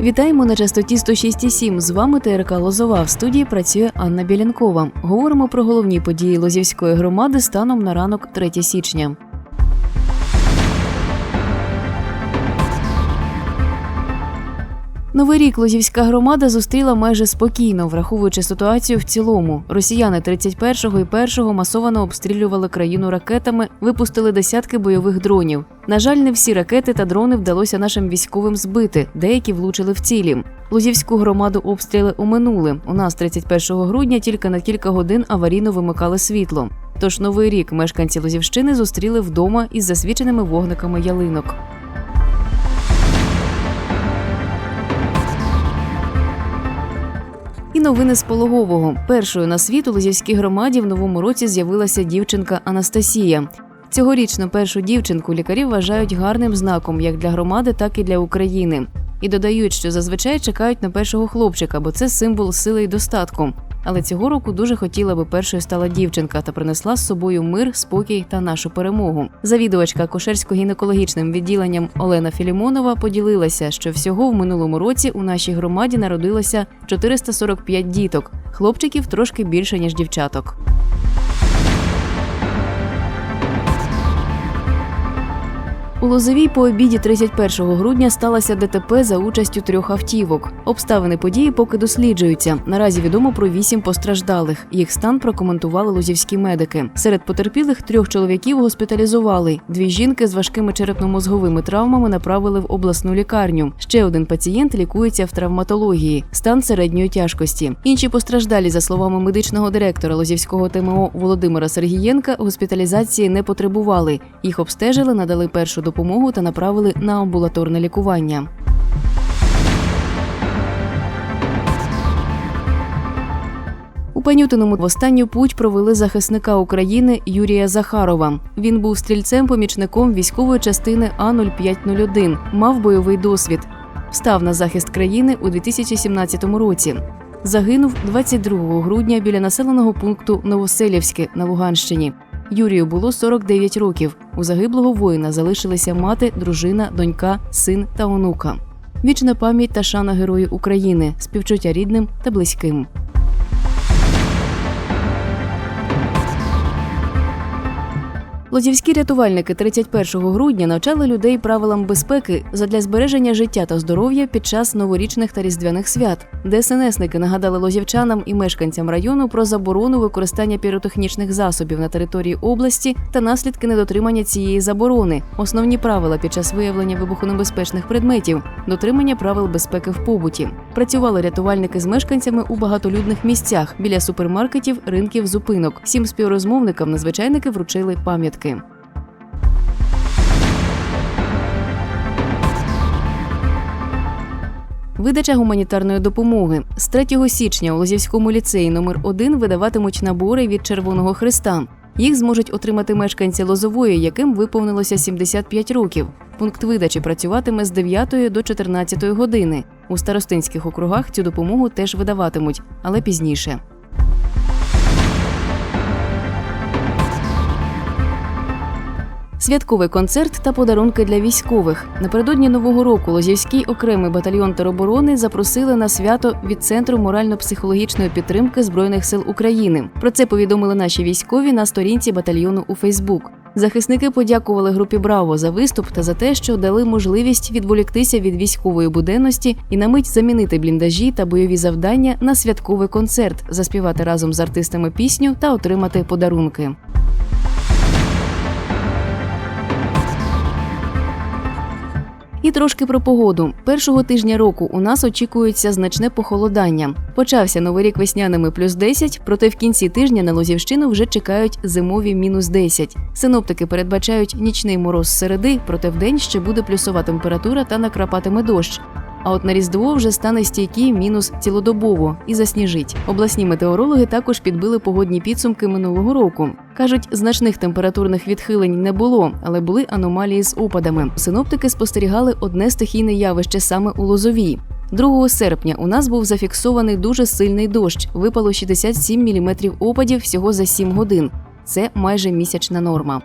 Вітаємо на частоті 106,7. З вами ТРК Лозова. В студії працює Анна Білянкова. Говоримо про головні події Лозівської громади станом на ранок 3 січня. Новий рік Лозівська громада зустріла майже спокійно, враховуючи ситуацію в цілому. Росіяни 31-го і 1-го масовано обстрілювали країну ракетами, випустили десятки бойових дронів. На жаль, не всі ракети та дрони вдалося нашим військовим збити, деякі влучили в цілі. Лозівську громаду обстріли оминули. У нас 31 грудня тільки на кілька годин аварійно вимикали світло. Тож новий рік мешканці Лозівщини зустріли вдома із засвіченими вогниками ялинок. Новини з пологового. Першою на світ у Лозівській громаді в новому році з'явилася дівчинка Анастасія. Цьогорічну першу дівчинку лікарі вважають гарним знаком як для громади, так і для України. І додають, що зазвичай чекають на першого хлопчика, бо це символ сили і достатку. Але цього року дуже хотіла би першою стала дівчинка та принесла з собою мир, спокій та нашу перемогу. Завідувачка акушерсько-гінекологічним відділенням Олена Філімонова поділилася, що всього в минулому році у нашій громаді народилося 445 діток, хлопчиків трошки більше ніж дівчаток. У Лозовій по обіді 31 грудня сталося ДТП за участю трьох автівок. Обставини події поки досліджуються. Наразі відомо про вісім постраждалих. Їх стан прокоментували лозівські медики. Серед потерпілих трьох чоловіків госпіталізували. Дві жінки з важкими черепно-мозговими травмами направили в обласну лікарню. Ще один пацієнт лікується в травматології, стан середньої тяжкості. Інші постраждалі, за словами медичного директора Лозівського ТМО Володимира Сергієнка, госпіталізації не потребували. Їх обстежили, надали першу допомогу та направили на амбулаторне лікування. У Панютиному останню путь провели захисника України Юрія Захарова. Він був стрільцем-помічником військової частини А 0501 мав бойовий досвід. Став на захист країни у 2017 році. Загинув 22 грудня біля населеного пункту Новоселівське на Луганщині. Юрію було 49 років. У загиблого воїна залишилися мати, дружина, донька, син та онука. Вічна пам'ять та шана герою України, співчуття рідним та близьким. Лозівські рятувальники 31 грудня навчали людей правилам безпеки задля збереження життя та здоров'я під час новорічних та різдвяних свят. ДСНСники нагадали лозівчанам і мешканцям району про заборону використання піротехнічних засобів на території області та наслідки недотримання цієї заборони, основні правила під час виявлення вибухонебезпечних предметів, дотримання правил безпеки в побуті. Працювали рятувальники з мешканцями у багатолюдних місцях біля супермаркетів, ринків, зупинок. Всім співрозмовникам надзвичайники вручили пам'ятки. Видача гуманітарної допомоги з 3 січня у Лозівському ліцеї номер 1 видаватимуть набори від Червоного Христа. Їх зможуть отримати мешканці Лозової, яким виповнилося 75 років. Пункт видачі працюватиме з 9 до 14 години. У старостинських округах цю допомогу теж видаватимуть, але пізніше. Святковий концерт та подарунки для військових. Напередодні нового року Лозівський окремий батальйон тероборони запросили на свято від центру морально-психологічної підтримки збройних сил України. Про це повідомили наші військові на сторінці батальйону у Фейсбук. Захисники подякували групі Браво за виступ та за те, що дали можливість відволіктися від військової буденності і на мить замінити бліндажі та бойові завдання на святковий концерт, заспівати разом з артистами пісню та отримати подарунки. І трошки про погоду. Першого тижня року у нас очікується значне похолодання. Почався новий рік весняними плюс 10, проте в кінці тижня на Лозівщину вже чекають зимові мінус 10. Синоптики передбачають нічний мороз середи, проте вдень ще буде плюсова температура та накрапатиме дощ. А от на Різдво вже стане стійкий мінус цілодобово і засніжить. Обласні метеорологи також підбили погодні підсумки минулого року. Кажуть, значних температурних відхилень не було, але були аномалії з опадами. Синоптики спостерігали одне стихійне явище саме у Лозовій. 2 серпня у нас був зафіксований дуже сильний дощ. Випало 67 мм опадів всього за 7 годин. Це майже місячна норма.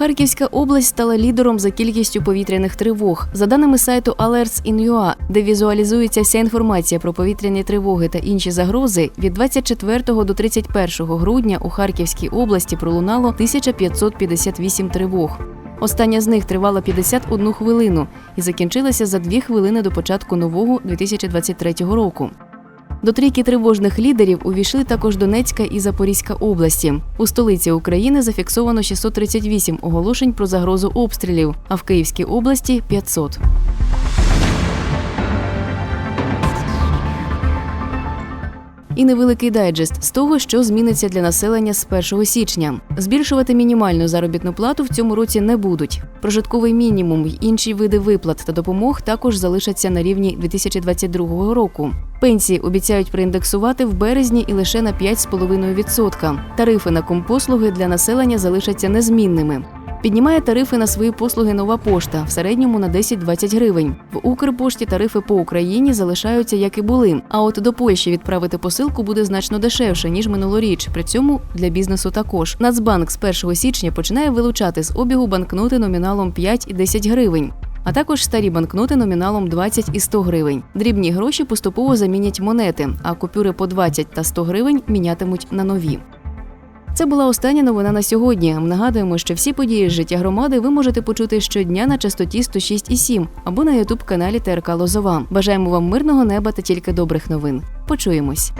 Харківська область стала лідером за кількістю повітряних тривог. За даними сайту Alerts.in.ua, де візуалізується вся інформація про повітряні тривоги та інші загрози, від 24 до 31 грудня у Харківській області пролунало 1558 тривог. Остання з них тривала 51 хвилину і закінчилася за 2 хвилини до початку нового 2023 року. До трійки тривожних лідерів увійшли також Донецька і Запорізька області. У столиці України зафіксовано 638 оголошень про загрозу обстрілів, а в Київській області 500. І невеликий дайджест з того, що зміниться для населення з 1 січня. Збільшувати мінімальну заробітну плату в цьому році не будуть. Прожитковий мінімум й інші види виплат та допомог також залишаться на рівні 2022 року. Пенсії обіцяють проіндексувати в березні і лише на 5,5%. Тарифи на компослуги для населення залишаться незмінними. Піднімає тарифи на свої послуги нова пошта в середньому на 10-20 гривень. В Укрпошті тарифи по Україні залишаються як і були. А от до Польщі відправити посилку буде значно дешевше ніж минулоріч. При цьому для бізнесу також. Нацбанк з 1 січня починає вилучати з обігу банкноти номіналом 5 і 10 гривень. А також старі банкноти номіналом 20 і 100 гривень. Дрібні гроші поступово замінять монети, а купюри по 20 та 100 гривень мінятимуть на нові. Це була остання новина на сьогодні. Нагадуємо, що всі події з життя громади ви можете почути щодня на частоті 106,7 або на ютуб каналі ТРК Лозова. Бажаємо вам мирного неба та тільки добрих новин. Почуємось.